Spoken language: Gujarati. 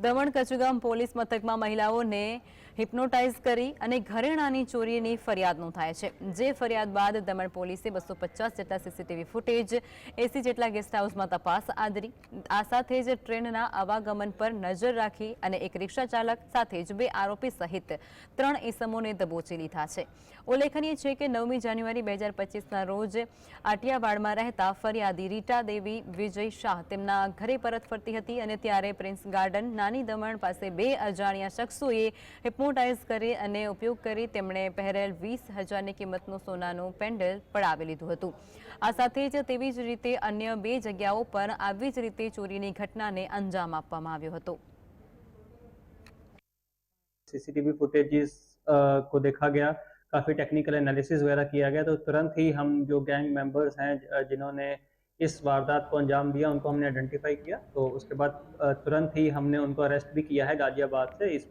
દમણ કચુગામ પોલીસ મથકમાં મહિલાઓને હિપ્નોટાઇઝ કરી અને ઘરેણાની ચોરીની ફરિયાદ નોંધાય છે. જે ફરિયાદ બાદ દમણ પોલીસે બસો પચાસ જેટલા સીસીટીવી ફૂટેજ, એસી જેટલા ગેસ્ટ હાઉસમાં તપાસ આદરી, આ સાથે જ ટ્રેનના આવાગમન પર નજર રાખી અને એક રિક્ષા ચાલક સાથે જ બે આરોપી સહિત ત્રણ ઇસમોને દબોચી લીધા છે. ઉલ્લેખનીય છે કે નવમી જાન્યુઆરી બે હજાર પચીસના રોજ આટિયાવાડમાં રહેતા ફરિયાદી રીટા દેવી વિજય શાહ તેમના ઘરે પરત ફરતી હતી અને ત્યારે પ્રિન્સ ગાર્ડન નાની દમણ પાસે બે અજાણ્યા શખ્સોએ હિપ્નોટાઇઝ કરી અને ઉપયોગ કરી તેમણે પહેરેલ વીસ હજારની કિંમતનું સોનાનું પેન્ડલ પડાવી લીધું હતું આ સાથે જ તેવી જ રીતે અન્ય બે જગ્યાઓ પર આવી જ રીતે ચોરીની ઘટનાને અંજામ આપવામાં આવ્યો હતો सीसीटीवी फुटेजेस को देखा गया काफ़ी टेक्निकल एनालिसिस वगैरह किया गया तो तुरंत ही हम जो गैंग मेंबर्स हैं ज- जिन्होंने इस वारदात को अंजाम दिया उनको हमने आइडेंटिफाई किया तो उसके बाद अ, तुरंत ही हमने उनको अरेस्ट भी किया है गाजियाबाद से इस